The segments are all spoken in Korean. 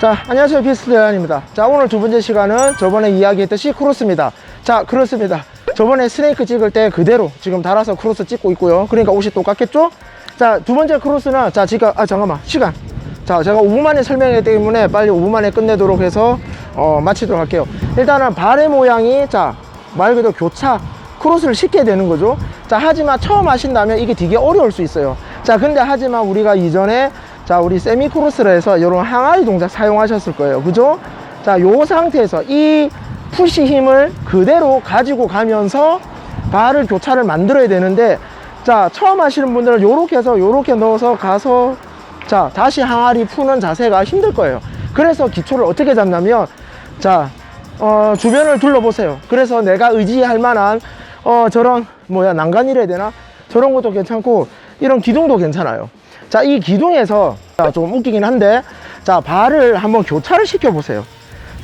자, 안녕하세요. 피스트 대안입니다. 자, 오늘 두 번째 시간은 저번에 이야기했듯이 크로스입니다. 자, 그렇습니다. 저번에 스네이크 찍을 때 그대로 지금 달아서 크로스 찍고 있고요. 그러니까 옷이 똑같겠죠? 자, 두 번째 크로스는, 자, 지금, 아, 잠깐만. 시간. 자, 제가 5분 만에 설명했기 때문에 빨리 5분 만에 끝내도록 해서, 어, 마치도록 할게요. 일단은 발의 모양이, 자, 말 그대로 교차, 크로스를 쉽게 되는 거죠. 자, 하지만 처음 하신다면 이게 되게 어려울 수 있어요. 자, 근데 하지만 우리가 이전에 자, 우리 세미 크로스를 해서 이런 항아리 동작 사용하셨을 거예요. 그죠? 자, 요 상태에서 이 푸시 힘을 그대로 가지고 가면서 발을 교차를 만들어야 되는데 자, 처음 하시는 분들은 요렇게 해서 요렇게 넣어서 가서 자, 다시 항아리 푸는 자세가 힘들 거예요. 그래서 기초를 어떻게 잡냐면 자, 어, 주변을 둘러보세요. 그래서 내가 의지할 만한 어, 저런 뭐야 난간이라 해야 되나? 저런 것도 괜찮고 이런 기둥도 괜찮아요. 자, 이 기둥에서 자, 좀 웃기긴 한데 자, 발을 한번 교차를 시켜 보세요.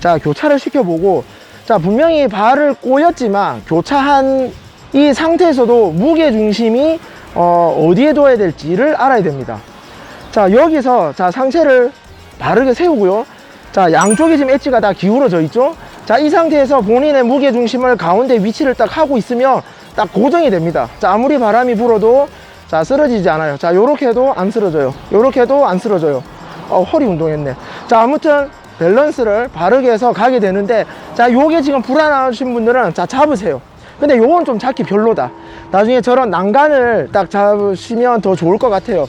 자, 교차를 시켜 보고 자, 분명히 발을 꼬였지만 교차한 이 상태에서도 무게 중심이 어, 어디에 둬야 될지를 알아야 됩니다. 자, 여기서 자, 상체를 바르게 세우고요. 자, 양쪽에 지금 엣지가 다 기울어져 있죠? 자, 이 상태에서 본인의 무게 중심을 가운데 위치를 딱 하고 있으면 딱 고정이 됩니다. 자, 아무리 바람이 불어도 자, 쓰러지지 않아요. 자, 요렇게 해도 안 쓰러져요. 요렇게 해도 안 쓰러져요. 어, 허리 운동했네. 자, 아무튼 밸런스를 바르게 해서 가게 되는데 자, 요게 지금 불안하신 분들은 자, 잡으세요. 근데 요건 좀 잡기 별로다. 나중에 저런 난간을 딱 잡으시면 더 좋을 것 같아요.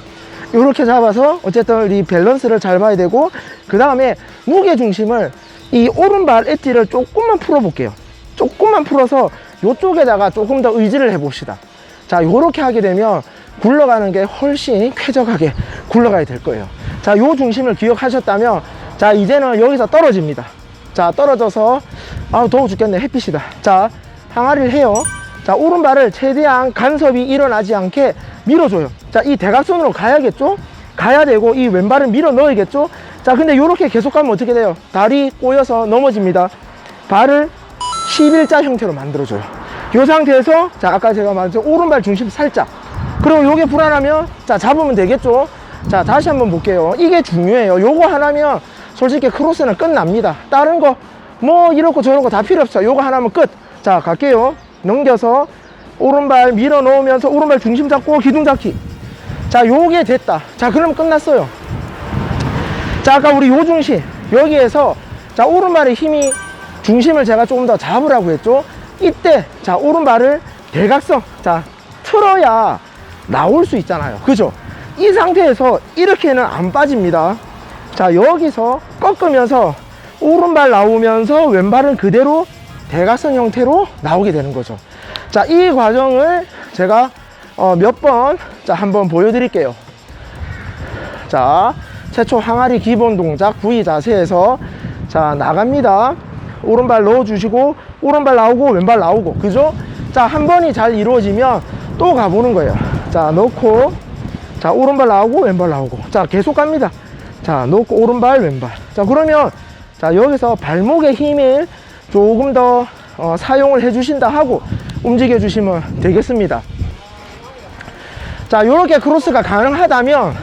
이렇게 잡아서 어쨌든 이 밸런스를 잘 봐야 되고 그 다음에 무게 중심을 이 오른발 엣지를 조금만 풀어 볼게요 조금만 풀어서 이쪽에다가 조금 더 의지를 해 봅시다 자 요렇게 하게 되면 굴러가는 게 훨씬 쾌적하게 굴러가야 될 거예요. 자 요 중심을 기억하셨다면 자 이제는 여기서 떨어집니다. 자 떨어져서 아 더워 죽겠네. 햇빛이다. 자 항아리를 해요. 자 오른발을 최대한 간섭이 일어나지 않게 밀어줘요. 자 이 대각선으로 가야겠죠? 가야 되고 이 왼발을 밀어 넣어야겠죠? 자 근데 이렇게 계속 가면 어떻게 돼요? 다리 꼬여서 넘어집니다. 발을 11자 형태로 만들어줘요. 이 상태에서 자 아까 제가 말했죠. 오른발 중심 살짝 그리고 요게 불안하면 자 잡으면 되겠죠? 자 다시 한번 볼게요. 이게 중요해요. 요거 하나면 솔직히 크로스는 끝납니다. 다른 거 뭐 이렇고 저런 거 다 필요 없어요. 요거 하나면 끝자 갈게요. 넘겨서 오른발 밀어 넣으면서 오른발 중심 잡고 기둥 잡기. 자 요게 됐다. 자 그럼 끝났어요. 자 아까 우리 요 중심 여기에서 자 오른발의 힘이 중심을 제가 조금 더 잡으라고 했죠? 이때 자 오른발을 대각선 자 틀어야 나올 수 있잖아요. 그죠? 이 상태에서 이렇게는 안 빠집니다. 자 여기서 꺾으면서 오른발 나오면서 왼발은 그대로 대각선 형태로 나오게 되는 거죠. 자 이 과정을 제가 어, 몇번자 한번 보여드릴게요. 자 최초 항아리 기본 동작 V 자세에서 자 나갑니다. 오른발 넣어 주시고 오른발 나오고 왼발 나오고 그죠? 자 한 번이 잘 이루어지면 또 가보는 거예요 자 넣고 자 오른발 나오고 왼발 나오고. 자 계속 갑니다. 자 넣고 오른발 왼발. 자 그러면 자 여기서 발목의 힘을 조금 더 어, 사용을 해 주신다 하고 움직여 주시면 되겠습니다. 자 이렇게 크로스가 가능하다면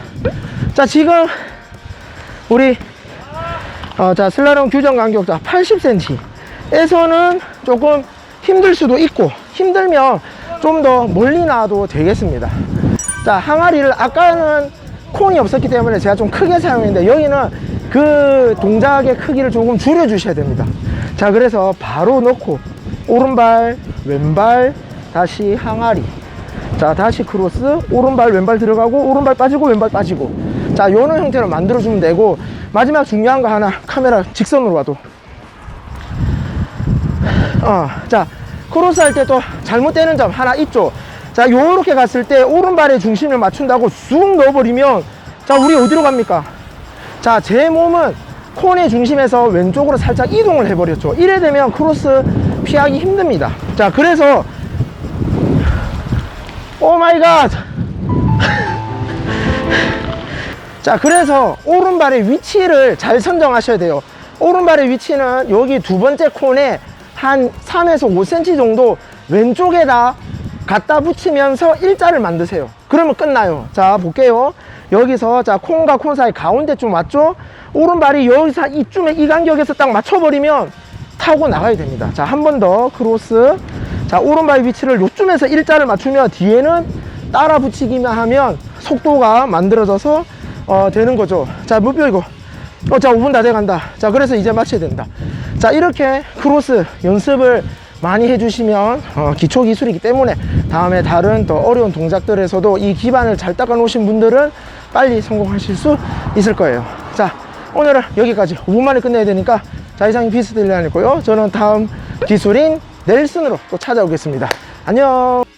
자 지금 우리 어, 자 슬라롬 규정 간격 자 80cm 에서는 조금 힘들 수도 있고 힘들면 좀 더 멀리 나와도 되겠습니다. 자 항아리를 아까는 콘이 없었기 때문에 제가 좀 크게 사용했는데 여기는 그 동작의 크기를 조금 줄여 주셔야 됩니다. 자 그래서 바로 넣고 오른발 왼발 다시 항아리. 자 다시 크로스 오른발 왼발 들어가고 오른발 빠지고 왼발 빠지고. 자 요런 형태로 만들어 주면 되고 마지막 중요한 거 하나 카메라 직선으로 와도. 어자 크로스 할 때 또 잘못되는 점 하나 있죠. 자 요렇게 갔을 때 오른발에 중심을 맞춘다고 쑥 넣어버리면 자 우리 어디로 갑니까? 자 제 몸은 콘의 중심에서 왼쪽으로 살짝 이동을 해버렸죠. 이래 되면 크로스 피하기 힘듭니다. 자 그래서 오 마이 갓! 자 그래서 오른발의 위치를 잘 선정하셔야 돼요. 오른발의 위치는 여기 두 번째 콘에 한 3에서 5cm 정도 왼쪽에다 갖다 붙이면서 일자를 만드세요 그러면 끝나요. 자, 볼게요. 여기서 자, 콘과 콘 사이 가운데쯤 왔죠? 오른발이 여기서 이쯤에 이 간격에서 딱 맞춰버리면 타고 나가야 됩니다. 자, 한 번 더 크로스. 자, 오른발 위치를 요쯤에서 일자를 맞추면 뒤에는 따라 붙이기만 하면 속도가 만들어져서 어, 되는 거죠. 자, 무뼈 이거. 어, 자, 5분 다 돼간다. 자, 그래서 이제 마쳐야 된다. 자, 이렇게 크로스 연습을 많이 해주시면 어, 기초 기술이기 때문에 다음에 다른 더 어려운 동작들에서도 이 기반을 잘 닦아 놓으신 분들은 빨리 성공하실 수 있을 거예요. 자, 오늘은 여기까지 5분 만에 끝내야 되니까 자, 이상이 비스들이 아니고요. 저는 다음 기술인 넬슨으로 또 찾아오겠습니다. 안녕.